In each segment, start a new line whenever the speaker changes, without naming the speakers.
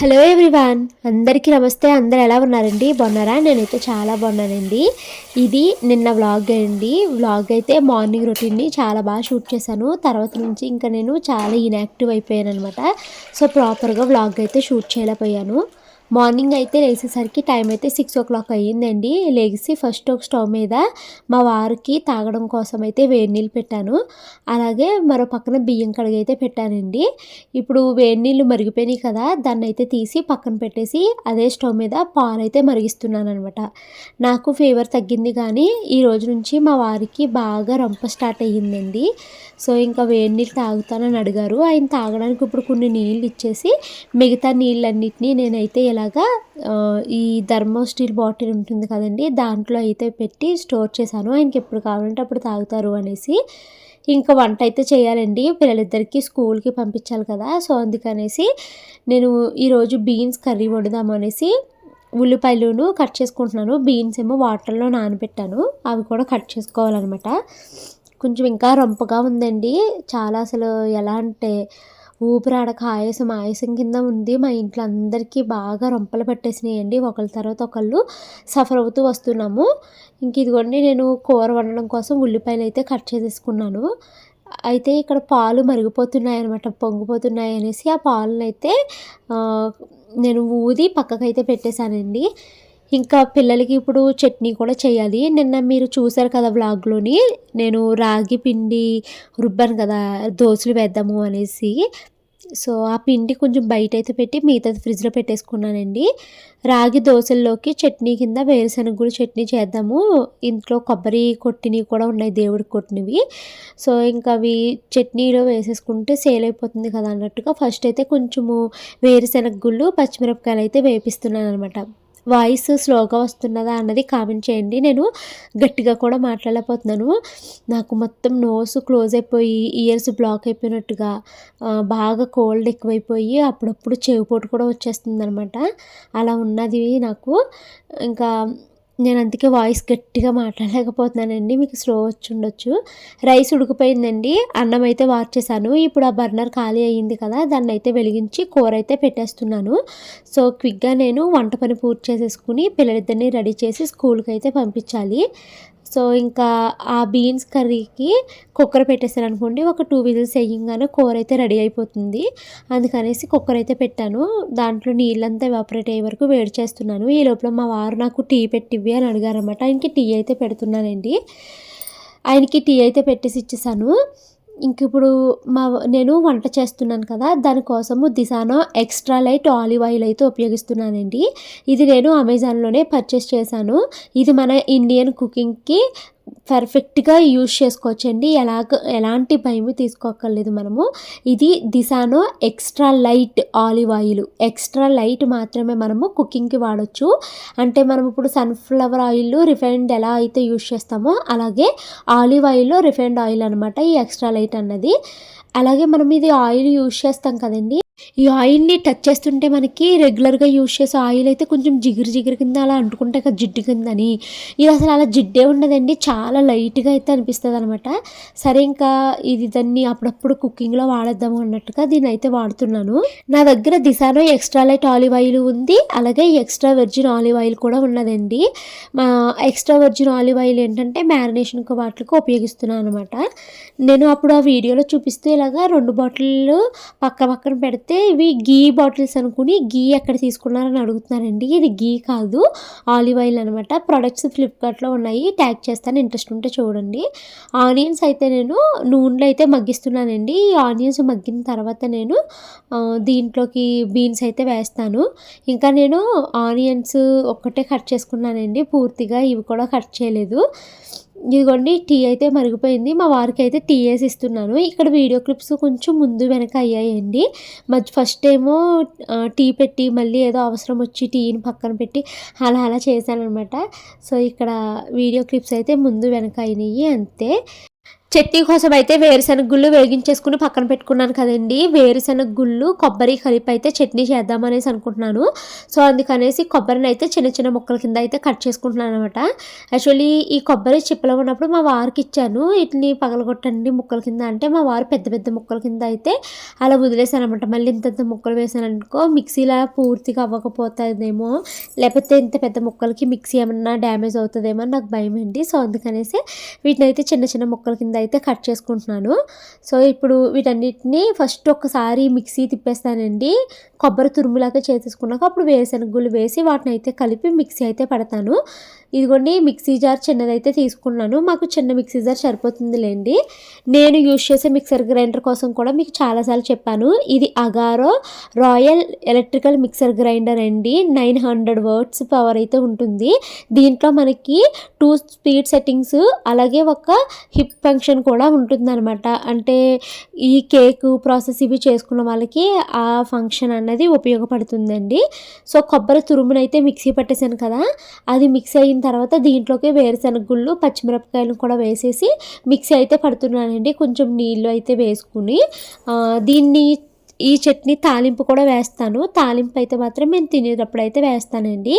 Hello everyone అందరికీ నమస్తే. అందరు ఎలా ఉన్నారండి? బాగున్నారా? నేనైతే చాలా బాగున్నానండి. ఇది నిన్న వ్లాగ్ అండి. వ్లాగ్ అయితే మార్నింగ్ రొటీన్ని చాలా బాగా షూట్ చేశాను. తర్వాత నుంచి ఇంకా నేను చాలా ఇన్యాక్టివ్ అయిపోయాను అనమాట సో ప్రాపర్గా వ్లాగ్ అయితే షూట్ చేయలేకపోయాను. మార్నింగ్ అయితే లేచేసరికి టైం అయితే సిక్స్ ఓ క్లాక్ అయ్యిందండి. లేచి ఫస్ట్ ఒక స్టవ్ మీద మా వారికి తాగడం కోసం అయితే వేడి నీళ్ళు పెట్టాను. అలాగే మరో పక్కన బియ్యం కడిగి అయితే పెట్టానండి. ఇప్పుడు వేడి నీళ్ళు మరిగిపోయినాయి కదా దాన్ని అయితే తీసి పక్కన పెట్టేసి అదే స్టవ్ మీద పాలు అయితే మరిగిస్తున్నాను అనమాట నాకు ఫీవర్ తగ్గింది కానీ ఈ రోజు నుంచి మా వారికి బాగా రంప స్టార్ట్ అయ్యిందండి. సో ఇంకా వేడి నీళ్ళు తాగుతానని అడిగారు. ఆయన తాగడానికి ఇప్పుడు కొన్ని నీళ్ళు ఇచ్చేసి మిగతా నీళ్ళన్నిటినీ నేనైతే ఎలా లాగా ఈ థర్మో స్టీల్ బాటిల్ ఉంటుంది కదండి దాంట్లో అయితే పెట్టి స్టోర్ చేశాను. ఆయనకి ఎప్పుడు కావాలంటే అప్పుడు తాగుతారు అనేసి ఇంకా వంట అయితే చేయాలండి. పిల్లలిద్దరికి స్కూల్కి పంపించాలి కదా సో అందుకనేసి నేను ఈరోజు బీన్స్ కర్రీ వండుదాం అనేసి ఉల్లిపాయలును కట్ చేసుకుంటున్నాను. బీన్స్ ఏమో వాటర్లో నానబెట్టాను అవి కూడా కట్ చేసుకోవాలన్నమాట. కొంచెం ఇంకా రొంపగా ఉందండి. చాలా అసలు ఎలా అంటే ఊపిరాడక ఆయాసం ఆయాసం కింద ఉంది. మా ఇంట్లో అందరికీ బాగా రొంపలు పట్టేసినాయండి. ఒకళ్ళ తర్వాత ఒకళ్ళు సఫర్ అవుతూ వస్తున్నాము. ఇంక ఇదిగోండి నేను కూర వండడం కోసం ఉల్లిపాయలు అయితే కట్ చేసేసుకున్నాను. అయితే ఇక్కడ పాలు మరిగిపోతున్నాయి అనమాట పొంగిపోతున్నాయి అనేసి ఆ పాలను అయితే నేను ఊది పక్కకైతే పెట్టేశానండి. ఇంకా పిల్లలకి ఇప్పుడు చట్నీ కూడా చేయాలి. నిన్న మీరు చూసారు కదా వ్లాగ్లోని? నేను రాగి పిండి రుబ్బాను కదా దోశలు వేద్దాము అనేసి. సో ఆ పిండి కొంచెం బయట అయితే పెట్టి మిగతాది ఫ్రిడ్జ్లో పెట్టేసుకున్నానండి. రాగి దోశల్లోకి చట్నీ కింద వేరుశనగ కూడా చట్నీ చేద్దాము. ఇంట్లో కొబ్బరి కొట్టినవి కూడా ఉన్నాయి దేవుడికి కొట్టినవి. సో ఇంకా అవి చట్నీలో వేసేసుకుంటే సేల్ అయిపోతుంది కదా అన్నట్టుగా ఫస్ట్ అయితే కొంచెము వేరుశనగ గుళ్ళు పచ్చిమిరపకాయలు అయితే వేపిస్తున్నాను అనమాట వాయిస్ స్లోగా వస్తున్నదా అన్నది కామెంట్ చేయండి. నేను గట్టిగా కూడా మాట్లాడలేకపోతున్నాను. నాకు మొత్తం నోస్ క్లోజ్ అయిపోయి ఇయర్స్ బ్లాక్ అయిపోయినట్టుగా బాగా కోల్డ్ ఎక్కువైపోయి అప్పుడప్పుడు చెవిపోటు కూడా వచ్చేస్తుంది అనమాట అలా ఉన్నది నాకు. ఇంకా నేను అందుకే వాయిస్ గట్టిగా మాట్లాడలేకపోతున్నానండి. మీకు స్లో వచ్చి ఉండొచ్చు రైస్ ఉడికిపోయిందండి. అన్నం అయితే వార్చేసాను ఇప్పుడు ఆ బర్నర్ ఖాళీ అయ్యింది కదా దాన్ని అయితే వెలిగించి కూర అయితే పెట్టేస్తున్నాను. సో క్విక్గా నేను వంట పని పూర్తి చేసేసుకుని పిల్లలిద్దరిని రెడీ చేసి స్కూల్కి అయితే పంపించాలి. సో ఇంకా ఆ బీన్స్ కర్రీకి కుక్కర్ పెట్టేసాను అనుకోండి ఒక టూ విజిల్స్ వేయంగానే కూర అయితే రెడీ అయిపోతుంది. అందుకనేసి కుక్కర్ అయితే పెట్టాను. దాంట్లో నీళ్ళంతా ఎవాపరేట్ అయ్యే వరకు వేడి చేస్తున్నాను. ఈ లోపల మా వారు నాకు టీ పెట్టివ్వి అని అడిగారనమాట ఆయనకి టీ అయితే పెడుతున్నానండి. ఆయనకి టీ అయితే పెట్టేసి ఇచ్చేసాను. ఇంక ఇప్పుడు మా నేను వంట చేస్తున్నాను కదా దానికోసము Disano extra light olive oil అయితే ఉపయోగిస్తున్నానండి. ఇది నేను అమెజాన్లోనే పర్చేస్ చేశాను. ఇది మన ఇండియన్ కుకింగ్కి పర్ఫెక్ట్గా యూజ్ చేసుకోవచ్చండి. ఎలాగ ఎలాంటి భయము తీసుకోక్కర్లేదు మనము. ఇది Disano extra light olive oil extra light మాత్రమే మనము కుకింగ్కి వాడచ్చు. అంటే మనం ఇప్పుడు సన్ఫ్లవర్ ఆయిల్ రిఫైన్డ్ ఎలా అయితే యూజ్ చేస్తామో అలాగే ఆలివ్ ఆయిల్లో రిఫైన్డ్ ఆయిల్ అనమాట ఈ ఎక్స్ట్రా లైట్ అన్నది. అలాగే మనం ఇది ఆయిల్ యూజ్ చేస్తాం కదండి. ఈ ఆయిల్ని టచ్ చేస్తుంటే మనకి రెగ్యులర్గా యూజ్ చేసే ఆయిల్ అయితే కొంచెం జిగురు జిగురు కింద అలా అంటుకుంటే కదా జిడ్డు కిందని. ఇది అసలు అలా జిడ్డే ఉండదండి. చాలా లైట్గా అయితే అనిపిస్తుంది అనమాట సరే ఇంకా ఇది దాన్ని అప్పుడప్పుడు కుకింగ్లో వాడేద్దాము అన్నట్టుగా దీన్ని అయితే వాడుతున్నాను. నా దగ్గర దిశాలో ఎక్స్ట్రా లైట్ ఆలివ్ ఆయిల్ ఉంది. అలాగే ఎక్స్ట్రా వెర్జిన్ ఆలివ్ ఆయిల్ కూడా ఉన్నదండి. మా ఎక్స్ట్రా వెర్జిన్ ఆలివ్ ఆయిల్ ఏంటంటే మ్యారినేషన్కి వాటికి ఉపయోగిస్తున్నాను అనమాట నేను అప్పుడు ఆ వీడియోలో చూపిస్తే ఇలాగా రెండు బాటిళ్ళు పక్క పక్కన పెడితే అయితే ఇవి గీ బాటిల్స్ అనుకుని గీ ఎక్కడ తీసుకున్నారని అడుగుతున్నారండి. ఇది గీ కాదు ఆలివ్ ఆయిల్ అనమాట ప్రొడక్ట్స్ ఫ్లిప్కార్ట్లో ఉన్నాయి ట్యాగ్ చేస్తాను ఇంట్రెస్ట్ ఉంటే చూడండి. ఆనియన్స్ అయితే నేను నూనెలో అయితే మగ్గిస్తున్నానండి. ఈ ఆనియన్స్ మగ్గిన తర్వాత నేను దీంట్లోకి బీన్స్ అయితే వేస్తాను. ఇంకా నేను ఆనియన్స్ ఒక్కటే కట్ చేసుకున్నానండి. పూర్తిగా ఇవి కూడా కట్ చేయలేదు. ఇదిగోండి టీ అయితే మరిగిపోయింది. మా వారికి అయితే టీ వేసి ఇస్తున్నాను. ఇక్కడ వీడియో క్లిప్స్ కొంచెం ముందు వెనక అయ్యాయండి. మధ్య ఫస్ట్ ఏమో టీ పెట్టి మళ్ళీ ఏదో అవసరం వచ్చి టీని పక్కన పెట్టి అలా అలా చేశాను అనమాట సో ఇక్కడ వీడియో క్లిప్స్ అయితే ముందు వెనక అయినాయి అంతే. చట్నీ కోసం అయితే వేరుశనగ గుళ్ళు వేగించేసుకుని పక్కన పెట్టుకున్నాను కదండి. వేరుశనగ గుళ్ళు కొబ్బరి కలిపి అయితే చట్నీ చేద్దామనేసి అనుకుంటున్నాను. సో అందుకనేసి కొబ్బరిని అయితే చిన్న చిన్న ముక్కల కింద అయితే కట్ చేసుకుంటున్నాను అనమాట యాక్చువల్లీ ఈ కొబ్బరి చిప్పలో ఉన్నప్పుడు మా వారికి ఇచ్చాను. వీటిని పగలగొట్టండి ముక్కల కింద అంటే మా వారు పెద్ద పెద్ద ముక్కల కింద అయితే అలా వదిలేశాను అనమాట మళ్ళీ ఇంత ముక్కలు వేసాను అనుకో మిక్సీలా పూర్తిగా అవ్వకపోతుందేమో లేకపోతే ఇంత పెద్ద ముక్కలకి మిక్సీ ఏమన్నా డ్యామేజ్ అవుతుందేమో అని నాకు భయం అండి సో అందుకనేసి వీటిని అయితే చిన్న చిన్న ముక్కల కింద అయితే కట్ చేసుకుంటున్నాను. సో ఇప్పుడు వీటన్నిటిని ఫస్ట్ ఒకసారి మిక్సీ తిప్పేస్తానండి. కొబ్బరి తురుములాగా చేసేసుకున్నాక అప్పుడు వేరుశనగుళ్ళు వేసి వాటిని అయితే కలిపి మిక్సీ అయితే పడతాను. ఇదిగోండి మిక్సీ జార్ చిన్నదైతే తీసుకున్నాను. మాకు చిన్న మిక్సీ జార్ సరిపోతుందిలేండి. నేను యూజ్ చేసే మిక్సర్ గ్రైండర్ కోసం కూడా మీకు చాలాసార్లు చెప్పాను. ఇది Agaro royal electrical mixer grinder అండి. నైన్ హండ్రెడ్ వర్డ్స్ పవర్ అయితే ఉంటుంది. దీంట్లో మనకి టూ స్పీడ్ సెట్టింగ్స్ అలాగే ఒక హిప్ ఫంక్షన్ కూడా ఉంటుందన్నమాట. అంటే ఈ కేక్ ప్రాసెస్ ఇవి చేసుకున్న వాళ్ళకి ఆ ఫంక్షన్ అన్నది ఉపయోగపడుతుందండి. సో కొబ్బరి తురుమునైతే మిక్సీ పట్టేశాను కదా. అది మిక్స్ అయిన తర్వాత దీంట్లోకి వేరుశనగ గుళ్ళు పచ్చిమిరపకాయలు కూడా వేసేసి మిక్సీ అయితే పడుతున్నానండి. కొంచెం నీళ్ళు అయితే వేసుకుని దీన్ని ఈ చట్నీ తాలింపు కూడా వేస్తాను. తాలింపు అయితే మాత్రం నేను తినేటప్పుడు అయితే వేస్తానండి.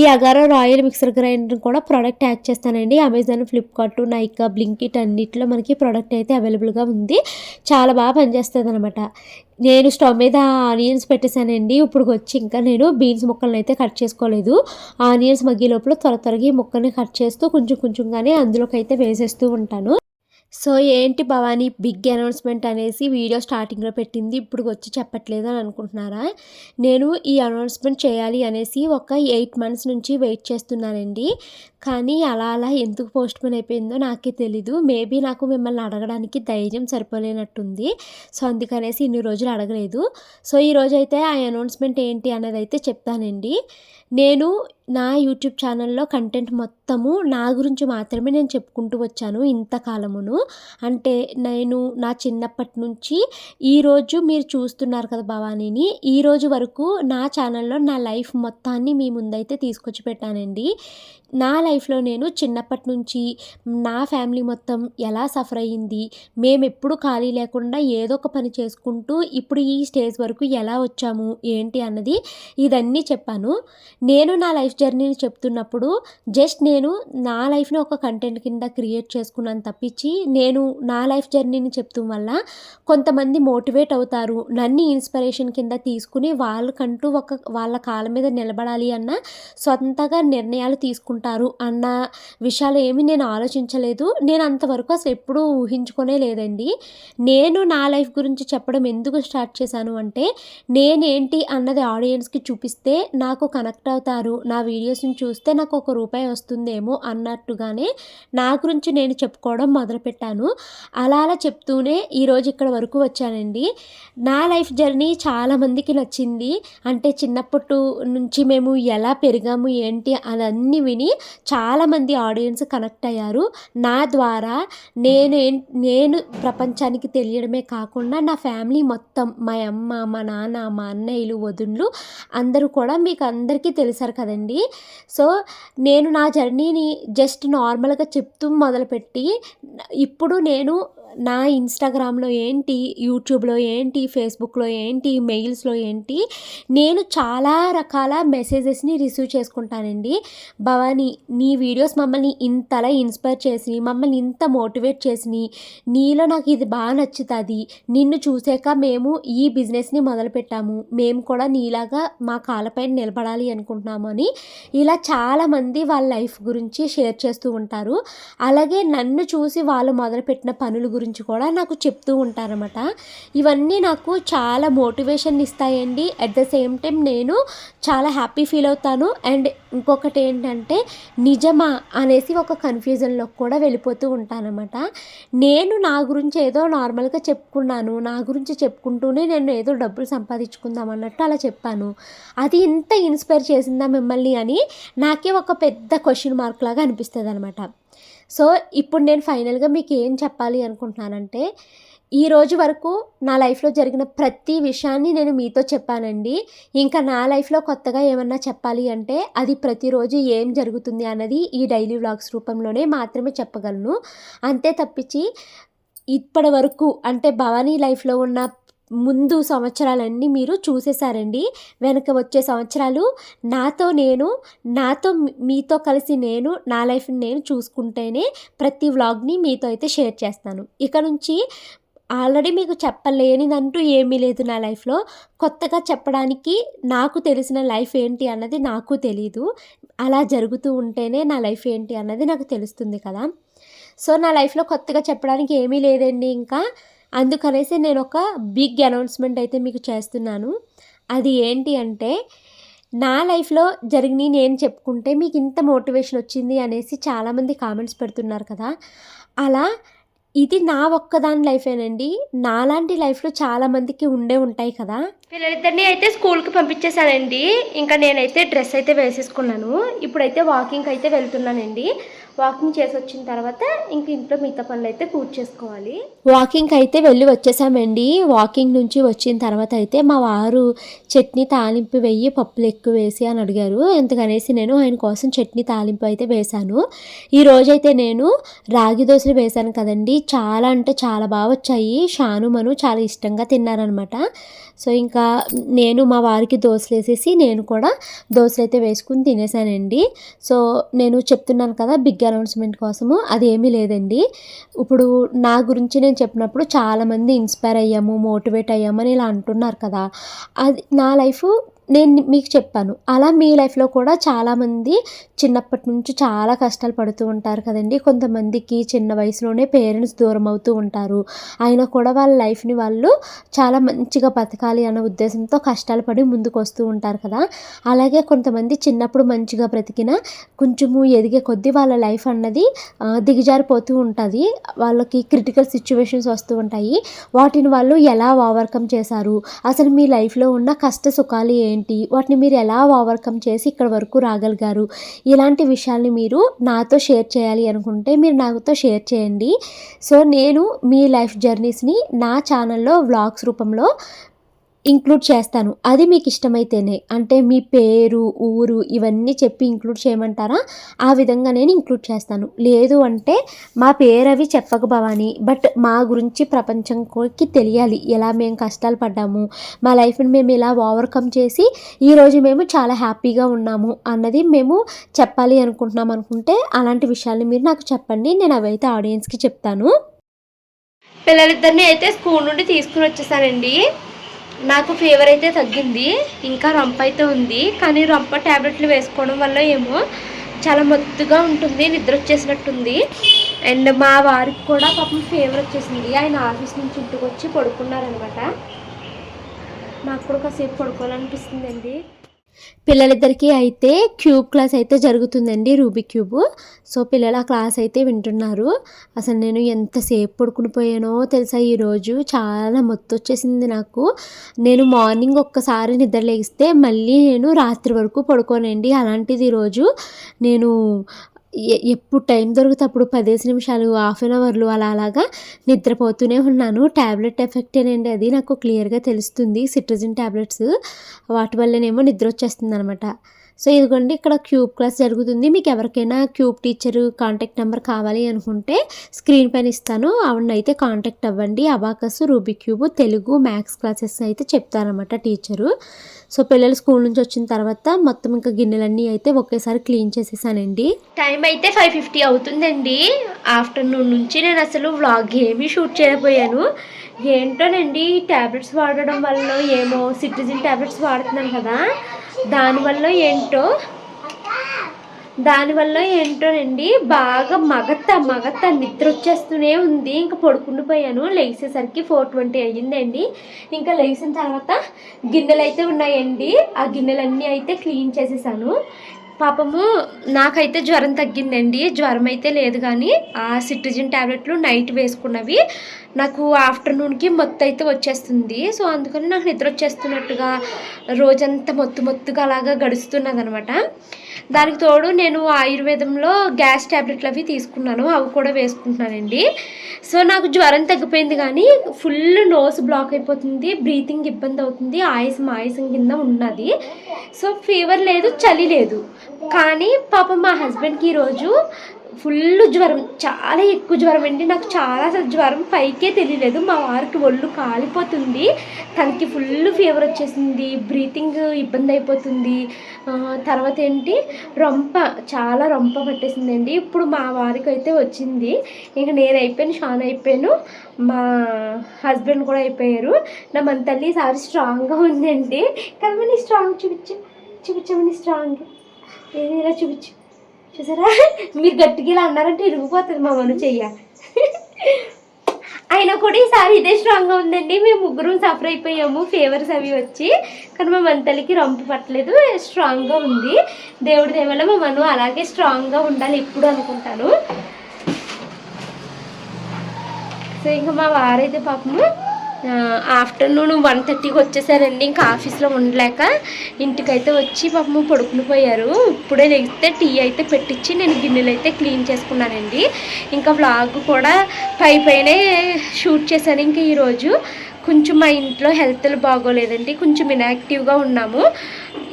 ఈ అగారో రాయల్ మిక్సర్ గ్రైండర్ కూడా ప్రోడక్ట్ యాడ్ చేస్తానండి. అమెజాన్ ఫ్లిప్కార్ట్ నైకా బ్లింకిట్ అన్నిట్లో మనకి ప్రోడక్ట్ అయితే అవైలబుల్గా ఉంది. చాలా బాగా పనిచేస్తుంది అనమాట నేను స్టవ్ మీద ఆనియన్స్ పెట్టేశానండి. ఇప్పుడు వచ్చి ఇంకా నేను బీన్స్ ముక్కలను అయితే కట్ చేసుకోలేదు. ఆనియన్స్ మగ్గి లోపల త్వర త్వరగా ఈ ముక్కల్ని కట్ చేస్తూ కొంచెం కొంచెంగానే అందులోకి అయితే వేసేస్తూ ఉంటాను. సో ఏంటి భవానీ బిగ్ అనౌన్స్మెంట్ అనేసి వీడియో స్టార్టింగ్లో పెట్టింది. ఇప్పుడు వచ్చి చెప్పట్లేదు అని అనుకుంటున్నారా? నేను ఈ అనౌన్స్మెంట్ చేయాలి అనేసి ఒక ఎయిట్ మంత్స్ నుంచి వెయిట్ చేస్తున్నానండి. కానీ అలా అలా ఎందుకు పోస్ట్ పోన్ అయిపోయిందో నాకే తెలీదు. మేబీ నాకు మిమ్మల్ని అడగడానికి ధైర్యం సరిపోలేనట్టుంది. సో అందుకనేసి ఇన్ని రోజులు అడగలేదు. సో ఈ అయితే ఆ అనౌన్స్మెంట్ ఏంటి అనేది అయితే చెప్తానండి. నేను నా యూట్యూబ్ ఛానల్లో కంటెంట్ మొత్తము నా గురించి మాత్రమే నేను చెప్పుకుంటూ వచ్చాను ఇంతకాలమును. అంటే నేను నా చిన్నప్పటి నుంచి ఈరోజు మీరు చూస్తున్నారు కదా భవానీని ఈరోజు వరకు నా ఛానల్లో నా లైఫ్ మొత్తాన్ని మీ ముందైతే తీసుకొచ్చి పెట్టానండి. నా లైఫ్లో నేను చిన్నప్పటి నుంచి నా ఫ్యామిలీ మొత్తం ఎలా సఫర్ అయ్యింది మేము ఎప్పుడు ఖాళీ లేకుండా ఏదో ఒక పని చేసుకుంటూ ఇప్పుడు ఈ స్టేజ్ వరకు ఎలా వచ్చాము ఏంటి అన్నది ఇదన్నీ చెప్పాను. నేను నా లైఫ్ జర్నీని చెప్తున్నప్పుడు జస్ట్ నేను నా లైఫ్ని ఒక కంటెంట్ కింద క్రియేట్ చేసుకున్నాను తప్పించి నేను నా లైఫ్ జర్నీని చెప్తూ వల్ల కొంతమంది మోటివేట్ అవుతారు. నన్ను ఇన్స్పిరేషన్ కింద తీసుకుని వాళ్ళకంటూ ఒక వాళ్ళ కాళ్ళ మీద నిలబడాలి అన్న సొంతగా నిర్ణయాలు తీసుకుంటారు అన్న విషయాలు ఏమి నేను ఆలోచించలేదు. నేను అంతవరకు అసలు ఎప్పుడూ ఊహించుకునే లేదండి. నేను నా లైఫ్ గురించి చెప్పడం ఎందుకు స్టార్ట్ చేశాను అంటే నేనేంటి అన్నది ఆడియన్స్కి చూపిస్తే నాకు కనెక్ట్ అవుతారు నా వీడియోస్ని చూస్తే నాకు ఒక రూపాయి వస్తుందేమో అన్నట్టుగానే నా గురించి నేను చెప్పుకోవడం మొదలుపెట్టాను. అలా అలా చెప్తూనే ఈరోజు ఇక్కడ వరకు వచ్చానండి. నా లైఫ్ జర్నీ చాలామందికి నచ్చింది. అంటే చిన్నప్పటి నుంచి మేము ఎలా పెరిగాము ఏంటి అదన్నీ విని చాలామంది ఆడియన్స్ కనెక్ట్ అయ్యారు. నా ద్వారా నేను నేను ప్రపంచానికి తెలియడమే కాకుండా నా ఫ్యామిలీ మొత్తం మా అమ్మ మా నాన్న మా అన్నయ్యలు వదుళ్ళు అందరూ కూడా మీకు అందరికీ తెలిసారు కదండి. సో నేను నా జర్నీని జస్ట్ నార్మల్గా చెప్తూ మొదలుపెట్టి ఇప్పుడు నేను నా ఇన్స్టాగ్రామ్లో ఏంటి యూట్యూబ్లో ఏంటి ఫేస్బుక్లో ఏంటి మెయిల్స్లో ఏంటి నేను చాలా రకాల మెసేజెస్ని రిసీవ్ చేసుకుంటానండి. భవానీ నీ వీడియోస్ మమ్మల్ని ఇంతలా ఇన్స్పైర్ చేసి మమ్మల్ని ఇంత మోటివేట్ చేసి నీలో నాకు ఇది బాగా నచ్చుతుంది నిన్ను చూసాక మేము ఈ బిజినెస్ని మొదలుపెట్టాము మేము కూడా నీలాగా మా కాళ్ళపైన నిలబడాలి అనుకుంటున్నాము అని ఇలా చాలామంది వాళ్ళ లైఫ్ గురించి షేర్ చేస్తూ ఉంటారు. అలాగే నన్ను చూసి వాళ్ళు మొదలుపెట్టిన పనుల గురించి గురించి కూడా నాకు చెప్తూ ఉంటారన్నమాట. ఇవన్నీ నాకు చాలా మోటివేషన్ ఇస్తాయండి. అట్ ద సేమ్ టైం నేను చాలా హ్యాపీ ఫీల్ అవుతాను. అండ్ ఇంకొకటి ఏంటంటే నిజమా అనేసి ఒక కన్ఫ్యూజన్లో కూడా వెళ్ళిపోతూ ఉంటానమాట నేను నా గురించి ఏదో నార్మల్గా చెప్పుకున్నాను. నా గురించి చెప్పుకుంటూనే నేను ఏదో డబ్బులు సంపాదించుకుందాం అన్నట్టు అలా చెప్పాను. అది ఇంత ఇన్స్పైర్ చేసిందా మిమ్మల్ని అని నాకే ఒక పెద్ద క్వశ్చన్ మార్క్ లాగా అనిపిస్తుంది అనమాట సో ఇప్పుడు నేను ఫైనల్గా మీకు ఏం చెప్పాలి అనుకుంటున్నానంటే ఈ రోజు వరకు నా లైఫ్లో జరిగిన ప్రతి విషయాన్ని నేను మీతో చెప్పానండి. ఇంకా నా లైఫ్లో కొత్తగా ఏమన్నా చెప్పాలి అంటే అది ప్రతిరోజు ఏం జరుగుతుంది అన్నది ఈ డైలీ వ్లాగ్స్ రూపంలోనే మాత్రమే చెప్పగలను. అంతే తప్పించి ఇప్పటి వరకు అంటే భవానీ లైఫ్లో ఉన్న ముందు సంవత్సరాలన్నీ మీరు చూసేసారండి వెనక వచ్చే సంవత్సరాలు నాతో నేను నాతో మీతో కలిసి నేను నా లైఫ్ని నేను చూసుకుంటేనే ప్రతి వ్లాగ్ని మీతో అయితే షేర్ చేస్తాను. ఇక నుంచి ఆల్రెడీ మీకు చెప్పలేనిదంటూ ఏమీ లేదు నా లైఫ్లో. కొత్తగా చెప్పడానికి నాకు తెలిసిన లైఫ్ ఏంటి అన్నది నాకు తెలీదు. అలా జరుగుతూ ఉంటేనే నా లైఫ్ ఏంటి అన్నది నాకు తెలుస్తుంది కదా. సో నా లైఫ్లో కొత్తగా చెప్పడానికి ఏమీ లేదండి ఇంకా. అందుకనేసి నేను ఒక బిగ్ అనౌన్స్మెంట్ అయితే మీకు చేస్తున్నాను. అది ఏంటి అంటే నా లైఫ్లో జరిగినవి నేను చెప్పుకుంటే మీకు ఇంత మోటివేషన్ వచ్చింది అనేసి చాలామంది కామెంట్స్ పెడుతున్నారు కదా. అలా ఇది నా ఒక్కదాని లైఫేనండి. నాలాంటి లైఫ్లో చాలామందికి ఉండే ఉంటాయి కదా. పిల్లలిద్దరిని అయితే స్కూల్కి పంపించేశానండి. ఇంకా నేనైతే డ్రెస్ అయితే వేసేసుకున్నాను. ఇప్పుడైతే వాకింగ్కి అయితే వెళ్తున్నానండి. వాకింగ్ చేసి వచ్చిన తర్వాత ఇంక ఇంట్లో మిగతా పనులు అయితే పూర్తి చేసుకోవాలి. వాకింగ్కి అయితే వెళ్ళి వచ్చేసామండి. వాకింగ్ నుంచి వచ్చిన తర్వాత అయితే మా వారు చట్నీ తాలింపు వెయ్యి పప్పులు ఎక్కువ వేసి అని అడిగారు. ఎందుకనేసి నేను ఆయన కోసం చట్నీ తాలింపు అయితే వేశాను. ఈ రోజైతే నేను రాగి దోశలు వేశాను కదండి. చాలా అంటే చాలా బాగా వచ్చాయి. షాను మను చాలా ఇష్టంగా తిన్నారనమాట సో ఇంకా నేను మా వారికి దోశలు వేసేసి నేను కూడా దోశలు అయితే వేసుకుని తినేసానండి. సో నేను చెప్తున్నాను కదా బిగ్ అనౌన్స్మెంట్ కోసము అదేమీ లేదండి. ఇప్పుడు నా గురించి నేను చెప్పినప్పుడు చాలామంది ఇన్స్పైర్ అయ్యాము మోటివేట్ అయ్యామని ఇలా అంటున్నారు కదా. అది నా లైఫ్ నేను మీకు చెప్పాను. అలా మీ లైఫ్లో కూడా చాలామంది చిన్నప్పటి నుంచి చాలా కష్టాలు పడుతూ ఉంటారు కదండి. కొంతమందికి చిన్న వయసులోనే పేరెంట్స్ దూరం అవుతూ ఉంటారు. అయినా కూడా వాళ్ళ లైఫ్ని వాళ్ళు చాలా మంచిగా బతకాలి అన్న ఉద్దేశంతో కష్టాలు పడి ముందుకు వస్తూ ఉంటారు కదా. అలాగే కొంతమంది చిన్నప్పుడు మంచిగా బ్రతికిన కొంచెము ఎదిగే కొద్దీ వాళ్ళ లైఫ్ అన్నది దిగజారిపోతూ ఉంటుంది. వాళ్ళకి క్రిటికల్ సిచ్యువేషన్స్ వస్తూ ఉంటాయి. వాటిని వాళ్ళు ఎలా ఓవర్కమ్ చేశారు? అసలు మీ లైఫ్లో ఉన్న కష్ట సుఖాలు ఏంటి? వాటిని మీరు ఎలా ఓవర్కమ్ చేసి ఇక్కడ వరకు రాగలిగారు? ఇలాంటి విషయాల్ని మీరు నాతో షేర్ చేయాలి అనుకుంటే మీరు నాతో షేర్ చేయండి. సో నేను మీ లైఫ్ జర్నీస్ని నా ఛానల్లో వ్లాగ్స్ రూపంలో ఇంక్లూడ్ చేస్తాను. అది మీకు ఇష్టమైతేనే. అంటే మీ పేరు ఊరు ఇవన్నీ చెప్పి ఇంక్లూడ్ చేయమంటారా? ఆ విధంగా నేను ఇంక్లూడ్ చేస్తాను. లేదు అంటే మా పేరు అవి చెప్పక భవాని బట్ మా గురించి ప్రపంచంకి తెలియాలి. ఎలా మేము కష్టాలు పడ్డాము మా లైఫ్ని మేము ఇలా ఓవర్కమ్ చేసి ఈరోజు మేము చాలా హ్యాపీగా ఉన్నాము అన్నది మేము చెప్పాలి అనుకుంటున్నాం అనుకుంటే అలాంటి విషయాల్ని మీరు నాకు చెప్పండి. నేను అవైతే ఆడియన్స్కి చెప్తాను. పిల్లలిద్దరిని అయితే స్కూల్ నుండి తీసుకుని వచ్చేసానండి. నాకు ఫీవర్ అయితే తగ్గింది ఇంకా రొంప అయితే ఉంది కానీ రొంప ట్యాబ్లెట్లు వేసుకోవడం వల్ల ఏమో చాలా మత్తుగా ఉంటుంది నిద్ర వచ్చేసినట్టుంది. అండ్ మా వారికి కూడా పాపం ఫీవర్ వచ్చేసింది. ఆయన ఆఫీస్ నుంచి ఇంటికి వచ్చి పడుకున్నారనమాట నాకు కూడా కాసేపు పడుకోవాలనిపిస్తుందండి. పిల్లలిద్దరికీ అయితే క్యూబ్ క్లాస్ అయితే జరుగుతుందండి రూబిక్ క్యూబ్. సో పిల్లలు ఆ క్లాస్ అయితే వింటున్నారు. అసలు నేను ఎంతసేపు పడుకుని పోయానో తెలుసా ఈరోజు చాలా మొత్తం వచ్చేసింది నాకు. నేను మార్నింగ్ ఒక్కసారి నిద్ర లేగిస్తే మళ్ళీ నేను రాత్రి వరకు పడుకోనండి. అలాంటిది ఈరోజు నేను ఎప్పుడు టైం దొరికితే అప్పుడు పదిహేను నిమిషాలు హాఫ్ అన్ అవర్లు అలా అలాగా నిద్రపోతూనే ఉన్నాను. ట్యాబ్లెట్ ఎఫెక్టేనండి అది నాకు క్లియర్గా తెలుస్తుంది. సిట్రజిన్ ట్యాబ్లెట్స్ వాటి వల్లనేమో నిద్ర వచ్చేస్తుంది అనమాట సో ఇదిగోండి ఇక్కడ క్యూబ్ క్లాస్ జరుగుతుంది. మీకు ఎవరికైనా క్యూబ్ టీచర్ కాంటాక్ట్ నెంబర్ కావాలి అనుకుంటే స్క్రీన్ పైన ఇస్తాను. ఆవిడని అయితే కాంటాక్ట్ అవ్వండి. Abacus Rubik cube Telugu maths classes అయితే చెప్తారనమాట టీచరు. సో పిల్లలు స్కూల్ నుంచి వచ్చిన తర్వాత మొత్తం ఇంకా గిన్నెలన్నీ అయితే ఒకేసారి క్లీన్ చేసేసానండి. టైం అయితే ఫైవ్ ఫిఫ్టీ అవుతుందండి. ఆఫ్టర్నూన్ నుంచి నేను అసలు వ్లాగ్ ఏమీ షూట్ చేయలేకపోయాను. ఏంటోనండి ట్యాబ్లెట్స్ వాడడం వల్ల ఏమో సిట్రిజిన్ ట్యాబ్లెట్స్ వాడుతున్నాను కదా. దానివల్ల ఏంటో? దానివల్ల ఏంటోనండి బాగా మగత మగత నిద్ర వచ్చేస్తూనే ఉంది. ఇంకా పడుకుండిపోయాను లెగిసేసరికి ఫోర్ ట్వంటీ అయ్యిందండి. ఇంకా లేచిన తర్వాత గిన్నెలు అయితే ఉన్నాయండి. ఆ గిన్నెలన్నీ అయితే క్లీన్ చేసేసాను. పాపము నాకైతే జ్వరం తగ్గిందండి. జ్వరం అయితే లేదు కానీ ఆ సిట్రిజిన్ ట్యాబ్లెట్లు నైట్ వేసుకున్నవి. నాకు ఆఫ్టర్నూన్కి మొత్తం అయితే వచ్చేస్తుంది. సో అందుకని నాకు నిద్ర వచ్చేస్తున్నట్టుగా రోజంతా మొత్తు మొత్తుగా అలాగా గడుస్తున్నది అనమాట దానికి తోడు నేను ఆయుర్వేదంలో గ్యాస్ ట్యాబ్లెట్లు అవి తీసుకున్నాను. అవి కూడా వేసుకుంటున్నానండి. సో నాకు జ్వరం తగ్గిపోయింది కానీ ఫుల్ నోస్ బ్లాక్ అయిపోతుంది. బ్రీతింగ్ ఇబ్బంది అవుతుంది. ఆయాసం ఆయాసం కింద ఉన్నది. సో ఫీవర్ లేదు చలి లేదు. కానీ పాపం మా హస్బెండ్కి ఈరోజు ఫుల్ జ్వరం చాలా ఎక్కువ జ్వరం అండి. నాకు చాలా అసలు జ్వరం పైకే తెలియలేదు మా వారికి ఒళ్ళు కాలిపోతుంది. తనకి ఫుల్ ఫీవర్ వచ్చేసింది. బ్రీతింగ్ ఇబ్బంది అయిపోతుంది. తర్వాత ఏంటి? రొంప చాలా రొంప పట్టేసిందండి. ఇప్పుడు మా వారికి అయితే వచ్చింది. ఇంక నేను అయిపోయాను షాన్ అయిపోయాను. మా హస్బెండ్ కూడా అయిపోయారు. నా మన తల్లి ఈసారి స్ట్రాంగ్గా ఉందండి. కదమని స్ట్రాంగ్ చూపించు. చూపించమని స్ట్రాంగ్. ఏది ఇలా చూపించు. చూసారా? మీరు గట్టిగా ఇలా అన్నారంటే ఇరిగిపోతుంది మా మను చెయ్య. అయినా కూడా ఈసారి ఇదే స్ట్రాంగ్గా ఉందండి. మేము ముగ్గురు సఫర్ అయిపోయాము ఫీవర్స్ అవి వచ్చి. కానీ మా మంతలికి రంపు పట్టలేదు స్ట్రాంగ్గా ఉంది. దేవుడి దేవల్ల మా మను అలాగే స్ట్రాంగ్గా ఉండాలి ఎప్పుడు అనుకుంటాను. సో ఇంకా మా వారైతే పాపము ఆఫ్టర్నూన్ వన్ థర్టీకి వచ్చేసారండి. ఇంకా ఆఫీస్లో ఉండలేక ఇంటికైతే వచ్చి పాపము పడుకుని పోయారు. ఇప్పుడే లేస్తే టీ అయితే పెట్టించి నేను గిన్నెలు అయితే క్లీన్ చేసుకున్నానండి. ఇంకా వ్లాగ్ కూడా పై పైనే షూట్ చేశాను. ఇంకా ఈరోజు కొంచెం మా ఇంట్లో హెల్త్లు బాగోలేదండి. కొంచెం ఇన్యాక్టివ్గా ఉన్నాము.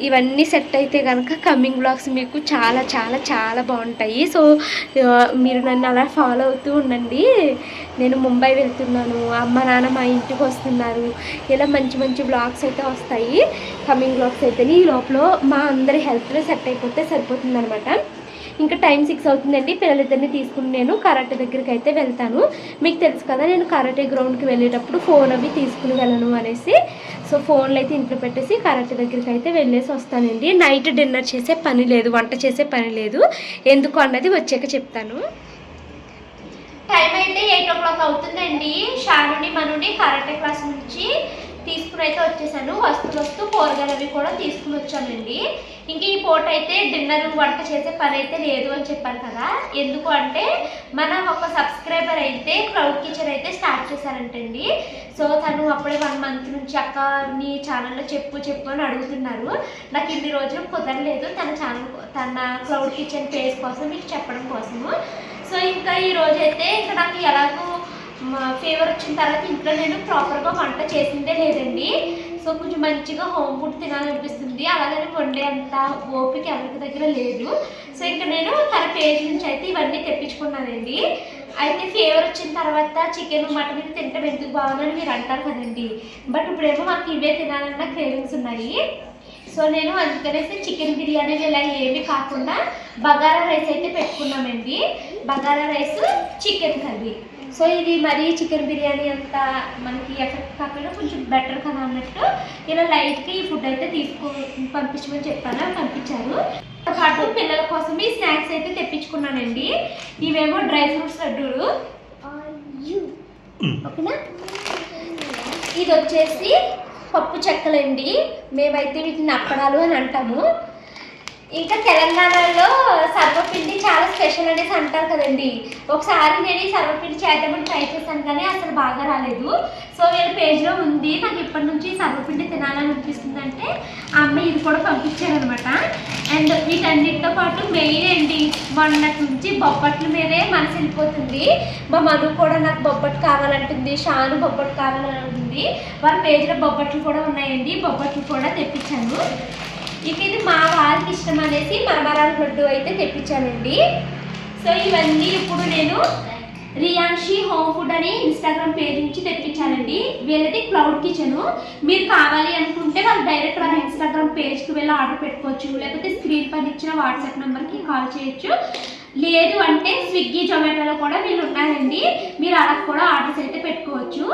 ఇవన్నీ సెట్ అయితే కనుక కమింగ్ బ్లాగ్స్ మీకు చాలా చాలా చాలా బాగుంటాయి. సో మీరు నన్ను అలా ఫాలో అవుతూ ఉండండి. నేను ముంబై వెళ్తున్నాను. అమ్మ నాన్న మా ఇంటికి వస్తున్నారు. ఇలా మంచి మంచి బ్లాగ్స్ అయితే వస్తాయి. కమింగ్ బ్లాగ్స్ అయితే ఈ లోపల మా అందరి హెల్త్లో సెట్ అయిపోతే సరిపోతుంది ఇంకా టైం సిక్స్ అవుతుందండి. పిల్లలిద్దరిని తీసుకుని నేను కరాటే దగ్గరికి అయితే వెళ్తాను. మీకు తెలుసు కదా నేను కరాటే గ్రౌండ్కి వెళ్ళేటప్పుడు ఫోన్ అవి తీసుకుని వెళ్ళను అనేసి. సో ఫోన్లు అయితే ఇంట్లో పెట్టేసి కరాటే దగ్గరికి అయితే వెళ్ళేసి వస్తానండి. నైట్ డిన్నర్ చేసే పని లేదు వంట చేసే పని లేదు. ఎందుకు అన్నది వచ్చాక చెప్తాను. టైం అయితే ఎయిట్ ఓ క్లాక్ అవుతుందండి. షానుని మనుని కరాటే క్లాస్ నుంచి తీసుకుని అయితే వచ్చేసాను. వస్తూ వస్తూ కూరగాయలు అవి కూడా తీసుకుని వచ్చానండి ఇంక ఈ పూట అయితే డిన్నర్ వంట చేసే పని అయితే లేదు అని చెప్పాను కదా. ఎందుకు అంటే మన ఒక సబ్స్క్రైబర్ అయితే క్లౌడ్ కిచెన్ అయితే స్టార్ట్ చేశారంటండి. సో తను అప్పుడే వన్ మంత్ నుంచి అక్క నీ ఛానల్లో చెప్పు చెప్పు అని అడుగుతున్నారు. నాకు ఇన్ని రోజులు కుదరలేదు తన ఛానల్ తన క్లౌడ్ కిచెన్ పేజ్ కోసం మీకు చెప్పడం కోసము. సో ఇంకా ఈ రోజైతే అయితే ఇంకా నాకు ఎలాగో ఫీవర్ వచ్చిన తర్వాత ఇంట్లో నేను ప్రాపర్గా వంట చేసిందే లేదండి. సో కొంచెం మంచిగా హోమ్ ఫుడ్ తినాలనిపిస్తుంది. అలాగే వండే అంత ఓపిక ఎవరికి దగ్గర లేదు. సో ఇంకా నేను తన పేజ్ నుంచి అయితే ఇవన్నీ తెప్పించుకున్నానండి. అయితే ఫీవర్ వచ్చిన తర్వాత చికెన్ మటన్ ఇది తింటే ఎందుకు బాగుందని మీరు అంటారు కదండి. బట్ ఇప్పుడేమో మాకు ఇవే తినాలన్న క్రేవింగ్స్ ఉన్నాయి. సో నేను అందుకనేసి చికెన్ బిర్యానీ ఇలా ఏమి కాకుండా బగారా రైస్ అయితే పెట్టుకున్నామండి. Bagara rice chicken curry. So ఇది మరీ చికెన్ బిర్యానీ అంత మనకి ఎఫెక్ట్ కాకుండా కొంచెం బెటర్ కదా అన్నట్టు. ఇలా లైట్గా ఈ ఫుడ్ అయితే తీసుకో పంపించమని చెప్పాను పంపించారు. పాటు పిల్లల కోసం ఈ స్నాక్స్ అయితే తెప్పించుకున్నానండి. ఇవేమో డ్రై ఫ్రూట్స్ లడ్డూలు. ఓకేనా? ఇది వచ్చేసి పప్పు చెక్కలండి. మేమైతే వీటిని అప్పడాలు అని అంటాము. ఇంకా తెలంగాణలో సర్వపిండి చాలా స్పెషల్ అనేసి అంటారు కదండి. ఒకసారి నేను ఈ సర్వపిండి చేద్దామని ట్రై చేశాను కానీ అసలు బాగా రాలేదు. సో నేను పేజ్లో ఉంది. నాకు ఇప్పటి నుంచి సర్వపిండి తినాలని అనిపిస్తుంది అంటే అమ్మ ఇది కూడా పంపించారనమాట అండ్ వీటన్నిటితో పాటు మెయిన్ అండి మొన్నటి నుంచి బొబ్బట్ల మీదే మనసు వెళ్ళిపోతుంది. మా మధు కూడా నాకు బొబ్బట్టు కావాలంటుంది. షాను బొబ్బట్టు కావాలని అంటుంది వాళ్ళ పేజ్లో బొబ్బట్లు కూడా ఉన్నాయండి. బొబ్బట్లు కూడా తెప్పించాను. ఇక ఇది మా వారికి ఇష్టం అనేసి మరమరాలు లడ్డు అయితే తెప్పించానండి. సో ఇవన్నీ ఇప్పుడు నేను రియాన్షి హోమ్ ఫుడ్ అని ఇన్స్టాగ్రామ్ పేజ్ నుంచి తెప్పించానండి. వీళ్ళది క్లౌడ్ కిచెన్. మీరు కావాలి అనుకుంటే వాళ్ళు డైరెక్ట్ వాళ్ళ ఇన్స్టాగ్రామ్ పేజ్కి వెళ్ళి ఆర్డర్ పెట్టుకోవచ్చు. లేకపోతే స్క్రీన్ పైన ఇచ్చిన వాట్సాప్ నెంబర్కి కాల్ చేయొచ్చు. లేదు అంటే స్విగ్గీ జొమాటోలో కూడా వీళ్ళు ఉన్నారండి. మీరు అలా కూడా ఆర్డర్స్ అయితే పెట్టుకోవచ్చు.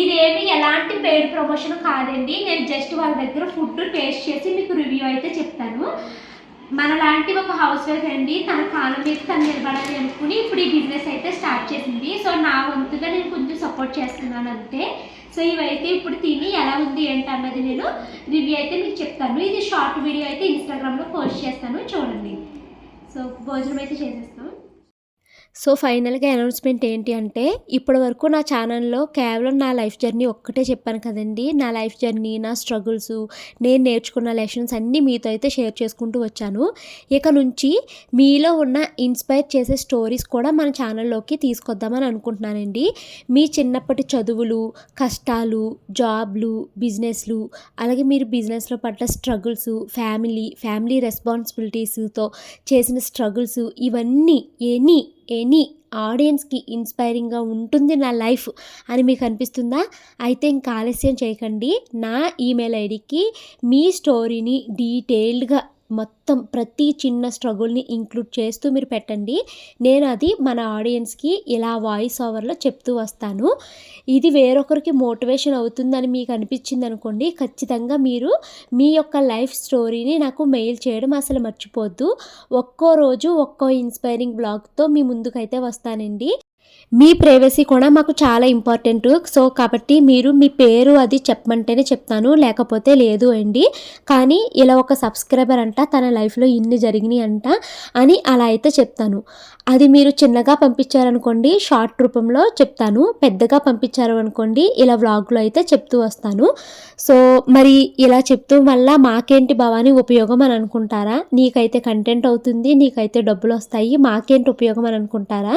ఇదేమి ఎలాంటి పెయిడ్ ప్రమోషన్ కాదండి. నేను జస్ట్ వాళ్ళ దగ్గర ఫుడ్ టేస్ట్ చేసి మీకు రివ్యూ అయితే చెప్తాను. మనలాంటి ఒక హౌస్ వైఫ్ అండి. తన కాలం మీద తను నిలబడాలి అనుకుని ఇప్పుడు ఈ బిజినెస్ అయితే స్టార్ట్ చేసింది. సో నా వంతుగా నేను కొంచెం సపోర్ట్ చేస్తున్నాను అంతే. సో ఇవైతే ఇప్పుడు తిని ఎలా ఉంది ఏంటి అన్నది నేను రివ్యూ అయితే మీకు చెప్తాను. ఇది షార్ట్ వీడియో అయితే ఇన్స్టాగ్రామ్లో పోస్ట్ చేస్తాను. చూడండి. సో భోజనం అయితే చేసేస్తాం. సో ఫైనల్గా అనౌన్స్మెంట్ ఏంటి అంటే ఇప్పటి వరకు నా ఛానల్లో కేవలం నా లైఫ్ జర్నీ ఒక్కటే చెప్పాను కదండి. నా లైఫ్ జర్నీ నా స్ట్రగుల్స్ నేను నేర్చుకున్న లెసన్స్ అన్నీ మీతో అయితే షేర్ చేసుకుంటూ వచ్చాను. ఇక నుంచి మీలో ఉన్న ఇన్స్పైర్ చేసే స్టోరీస్ కూడా మన ఛానల్లోకి తీసుకొద్దామని అనుకుంటున్నానండి. మీ చిన్నప్పటి చదువులు కష్టాలు జాబ్లు బిజినెస్లు అలాగే మీరు బిజినెస్లో పడ్డ స్ట్రగుల్స్ ఫ్యామిలీ ఫ్యామిలీ రెస్పాన్సిబిలిటీస్తో చేసిన స్ట్రగుల్స్ ఇవన్నీ ఎనీ ఎనీ ఆడియన్స్కి ఇన్స్పైరింగ్గా ఉంటుంది నా లైఫ్ అని మీకు అనిపిస్తుందా? అయితే ఇంకా ఆలస్యం చేయకండి. నా ఈమెయిల్ ఐడికి మీ స్టోరీని డీటెయిల్డ్గా మొత్తం ప్రతి చిన్న స్ట్రగుల్ని ఇంక్లూడ్ చేస్తూ మీరు పెట్టండి. నేను అది మన ఆడియన్స్కి ఇలా వాయిస్ ఓవర్లో చెప్తూ వస్తాను. ఇది వేరొకరికి మోటివేషన్ అవుతుందని మీకు అనిపించింది అనుకోండి ఖచ్చితంగా మీరు మీ యొక్క లైఫ్ స్టోరీని నాకు మెయిల్ చేయడం అసలు మర్చిపోద్దు. ఒక్కో రోజు ఒక్కో ఇన్స్పైరింగ్ బ్లాగ్తో మీ ముందుకైతే వస్తానండి. మీ ప్రైవసీ కూడా మాకు చాలా ఇంపార్టెంట్. సో కాబట్టి మీరు మీ పేరు అది చెప్పమంటేనే చెప్తాను. లేకపోతే లేదు అండి. కానీ ఇలా ఒక సబ్స్క్రైబర్ అంట తన లైఫ్లో ఇన్ని జరిగినాయి అంట అని అలా అయితే చెప్తాను. అది మీరు చిన్నగా పంపించారనుకోండి షార్ట్ రూపంలో చెప్తాను. పెద్దగా పంపించారు అనుకోండి ఇలా వ్లాగ్లో అయితే చెప్తూ వస్తాను. సో మరి ఇలా చెప్తూ వల్ల మాకేంటి భవాని ఉపయోగం అని అనుకుంటారా? నీకైతే కంటెంట్ అవుతుంది నీకైతే డబ్బులు వస్తాయి మాకేంటి ఉపయోగం అని అనుకుంటారా?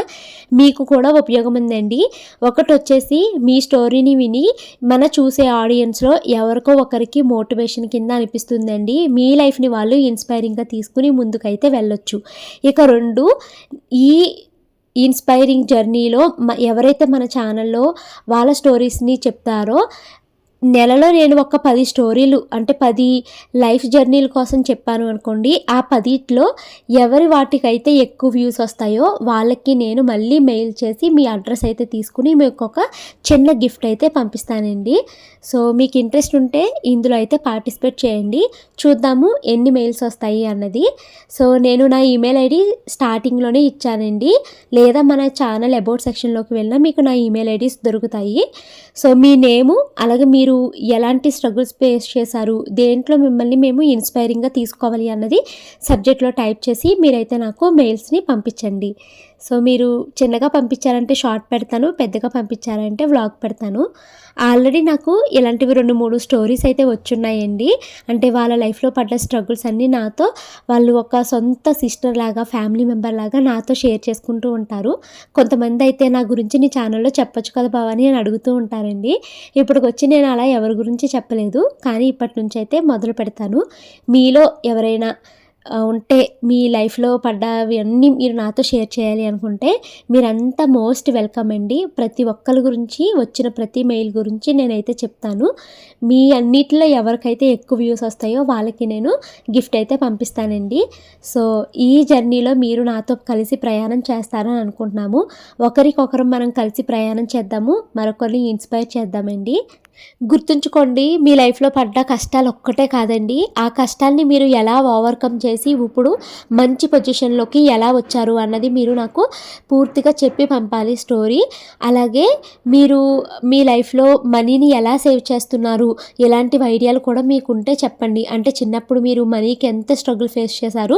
మీకు కూడా ఉపయోగం ఉందండి. ఒకటి వచ్చేసి మీ స్టోరీని విని మన చూసే ఆడియన్స్లో ఎవరికో ఒకరికి మోటివేషన్ కింద అనిపిస్తుందండి. మీ లైఫ్ని వాళ్ళు ఇన్స్పైరింగ్గా తీసుకుని ముందుకైతే వెళ్ళొచ్చు. ఇక రెండు ఈ ఇన్స్పైరింగ్ జర్నీలో ఎవరైతే మన ఛానల్లో వాళ్ళ స్టోరీస్ని చెప్తారో నెలలో నేను ఒక పది స్టోరీలు అంటే పది లైఫ్ జర్నీల కోసం చెప్పాను అనుకోండి ఆ పదిట్లో ఎవరి వాటికైతే ఎక్కువ వ్యూస్ వస్తాయో వాళ్ళకి నేను మళ్ళీ మెయిల్ చేసి మీ అడ్రస్ అయితే తీసుకుని మీకు ఒక చిన్న గిఫ్ట్ అయితే పంపిస్తానండి. సో మీకు ఇంట్రెస్ట్ ఉంటే ఇందులో అయితే పార్టిసిపేట్ చేయండి. చూద్దాము ఎన్ని మెయిల్స్ వస్తాయి అన్నది. సో నేను నా ఈమెయిల్ ఐడి స్టార్టింగ్లోనే ఇచ్చానండి. లేదా మన ఛానల్ అబౌట్ సెక్షన్లోకి వెళ్ళినా మీకు నా ఈమెయిల్ ఐడీస్ దొరుకుతాయి. సో మీ నేము అలాగే మీరు ఎలాంటి స్ట్రగుల్స్ ఫేస్ చేశారు? దేంట్లో మిమ్మల్ని మేము ఇన్స్పైరింగ్గా తీసుకోవాలి అన్నది సబ్జెక్ట్లో టైప్ చేసి మీరైతే నాకు మెయిల్స్ని పంపించండి. సో మీరు చిన్నగా పంపించారంటే షార్ట్ పెడతాను పెద్దగా పంపించారంటే వ్లాగ్ పెడతాను. ఆల్రెడీ నాకు ఇలాంటివి రెండు మూడు స్టోరీస్ అయితే వచ్చున్నాయండి. అంటే వాళ్ళ లైఫ్లో పడ్డ స్ట్రగుల్స్ అన్నీ నాతో వాళ్ళు ఒక సొంత సిస్టర్ లాగా ఫ్యామిలీ మెంబర్ లాగా నాతో షేర్ చేసుకుంటూ ఉంటారు. కొంతమంది అయితే నా గురించి నీ ఛానల్లో చెప్పొచ్చు కదా బావని అని అడుగుతూ ఉంటారండి. ఇప్పటికి వచ్చి నేను అలా ఎవరి గురించి చెప్పలేదు. కానీ ఇప్పటి నుంచి అయితే మొదలు పెడతాను. మీలో ఎవరైనా ఉంటే మీ లైఫ్లో పడ్డవి అన్నీ మీరు నాతో షేర్ చేయాలి అనుకుంటే మీరంతా మోస్ట్ వెల్కమ్ అండి. ప్రతి ఒక్కరి గురించి వచ్చిన ప్రతి మెయిల్ గురించి నేనైతే చెప్తాను. మీ అన్నిటిలో ఎవరికైతే ఎక్కువ వ్యూస్ వస్తాయో వాళ్ళకి నేను గిఫ్ట్ అయితే పంపిస్తానండి. సో ఈ జర్నీలో మీరు నాతో కలిసి ప్రయాణం చేస్తారని అనుకుంటున్నాము. ఒకరికొకరు మనం కలిసి ప్రయాణం చేద్దాము. మరొకరిని ఇన్స్పైర్ చేద్దామండి. గుర్తుంచుకోండి మీ లైఫ్లో పడ్డ కష్టాలు ఒక్కటే కాదండి. ఆ కష్టాల్ని మీరు ఎలా ఓవర్కమ్ చేసి ఇప్పుడు మంచి పొజిషన్లోకి ఎలా వచ్చారు అన్నది మీరు నాకు పూర్తిగా చెప్పి పంపాలి స్టోరీ. అలాగే మీరు మీ లైఫ్లో మనీని ఎలా సేవ్ చేస్తున్నారు ఎలాంటివి ఐడియాలు కూడా మీకు ఉంటే చెప్పండి. అంటే చిన్నప్పుడు మీరు మనీకి ఎంత స్ట్రగుల్ ఫేస్ చేశారు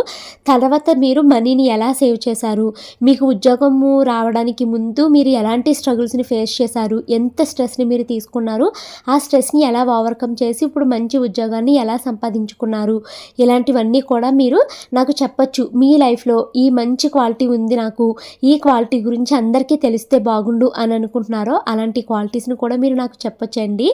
తర్వాత మీరు మనీని ఎలా సేవ్ చేశారు మీకు ఉద్యోగము రావడానికి ముందు మీరు ఎలాంటి స్ట్రగుల్స్ని ఫేస్ చేశారు ఎంత స్ట్రెస్ని మీరు తీసుకున్నారు ఆ స్ట్రెస్ని ఎలా ఓవర్కమ్ చేసి ఇప్పుడు మంచి ఉద్యోగాన్ని ఎలా సంపాదించుకున్నారు? ఇలాంటివన్నీ కూడా మీరు నాకు చెప్పచ్చు. మీ లైఫ్లో ఈ మంచి క్వాలిటీ ఉంది నాకు ఈ క్వాలిటీ గురించి అందరికీ తెలిస్తే బాగుండు అని అనుకుంటున్నారో అలాంటి క్వాలిటీస్ని కూడా మీరు నాకు చెప్పొచ్చండి.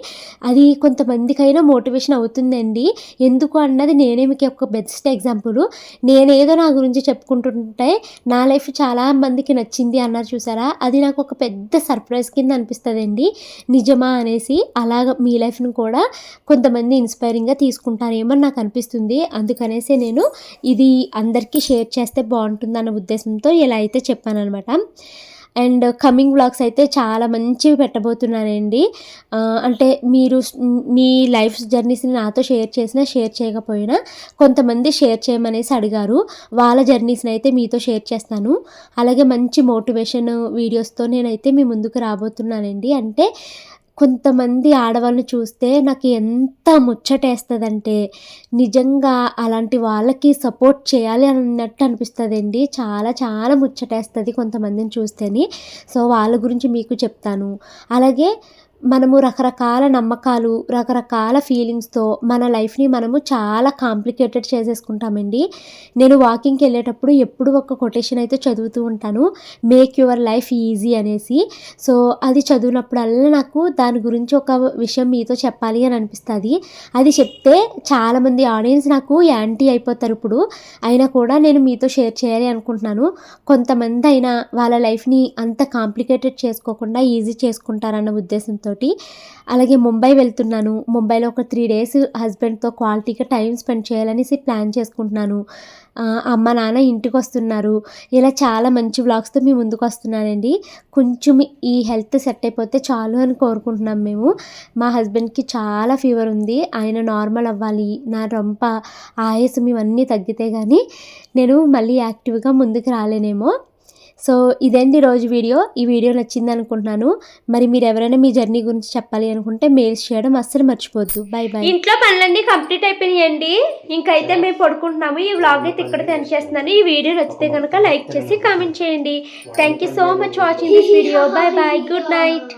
అది కొంతమందికైనా మోటివేషన్ అవుతుందండి. ఎందుకు అన్నది నేనే మీకు ఒక బెస్ట్ ఎగ్జాంపుల్. నేనేదో నా గురించి చెప్పుకుంటుంటే నా లైఫ్ చాలా మందికి నచ్చింది అన్నారు చూసారా? అది నాకు ఒక పెద్ద సర్ప్రైజ్ కింద అనిపిస్తుందండి. నిజమా అనేసి అలాగ మీ లైఫ్ను కూడా కొంతమంది ఇన్స్పైరింగ్గా తీసుకుంటారేమో నాకు అనిపిస్తుంది. అందుకనేసి నేను ఇది అందరికీ షేర్ చేస్తే బాగుంటుంది అన్న ఉద్దేశంతో ఇలా అయితే చెప్పానమాట అండ్ కమింగ్ వ్లాగ్స్ అయితే చాలా మంచివి పెట్టబోతున్నానండి. అంటే మీరు మీ లైఫ్ జర్నీస్ని నాతో షేర్ చేసినా షేర్ చేయకపోయినా కొంతమంది షేర్ చేయమనేసి అడిగారు. వాళ్ళ జర్నీస్ని అయితే మీతో షేర్ చేస్తాను. అలాగే మంచి మోటివేషన్ వీడియోస్తో నేనైతే మీ ముందుకు రాబోతున్నానండి. అంటే కొంతమంది ఆడవాళ్ళని చూస్తే నాకు ఎంత ముచ్చటేస్తుందంటే నిజంగా అలాంటి వాళ్ళకి సపోర్ట్ చేయాలి అన్నట్టు అనిపిస్తుందండి. చాలా చాలా ముచ్చటేస్తుంది కొంతమందిని చూస్తేని. సో వాళ్ళ గురించి మీకు చెప్తాను. అలాగే మనము రకరకాల నమ్మకాలు రకరకాల ఫీలింగ్స్తో మన లైఫ్ని మనము చాలా కాంప్లికేటెడ్ చేసేసుకుంటామండి. నేను వాకింగ్కి వెళ్ళేటప్పుడు ఎప్పుడు ఒక కొటేషన్ అయితే చదువుతూ ఉంటాను మేక్ యువర్ లైఫ్ ఈజీ అనేసి. సో అది చదివినప్పుడల్లా నాకు దాని గురించి ఒక విషయం మీతో చెప్పాలి అని అనిపిస్తుంది. అది చెప్తే చాలామంది ఆడియన్స్ నాకు యాంటీ అయిపోతారు ఇప్పుడు. అయినా కూడా నేను మీతో షేర్ చేయాలి అనుకుంటున్నాను. కొంతమంది అయినా వాళ్ళ లైఫ్ని అంత కాంప్లికేటెడ్ చేసుకోకుండా ఈజీ చేసుకుంటారన్న ఉద్దేశంతో అలాగే ముంబై వెళ్తున్నాను. ముంబైలో ఒక త్రీ డేస్ హస్బెండ్తో క్వాలిటీగా టైం స్పెండ్ చేయాలనేసి ప్లాన్ చేసుకుంటున్నాను. అమ్మ నాన్న ఇంటికి వస్తున్నారు ఇలా చాలా మంచి వ్లాగ్స్తో మీ ముందుకు వస్తున్నానండి కొంచెం ఈ హెల్త్ సెట్ అయిపోతే చాలు అని కోరుకుంటున్నాం మేము. మా హస్బెండ్కి చాలా ఫీవర్ ఉంది. ఆయన నార్మల్ అవ్వాలి. నా రొంప ఆయాసం ఇవన్నీ తగ్గితే కానీ నేను మళ్ళీ యాక్టివ్గా ముందుకు రాలేనేమో. సో ఇదండి రోజు వీడియో? ఈ వీడియో నచ్చింది అనుకుంటున్నాను. మరి మీరు ఎవరైనా మీ జర్నీ గురించి చెప్పాలి అనుకుంటే మెయిల్స్ చేయడం అస్సలు మర్చిపోద్దు. Bye bye.
ఇంట్లో పనులన్నీ కంప్లీట్ అయిపోయినాయండి. ఇంకైతే మేము పడుకుంటున్నాము. ఈ వ్లాగ్ అయితే ఇక్కడ తెన్ చేస్తున్నాను. ఈ వీడియో నచ్చితే కనుక లైక్ చేసి కామెంట్ చేయండి. Thank you so much watching this video bye bye good night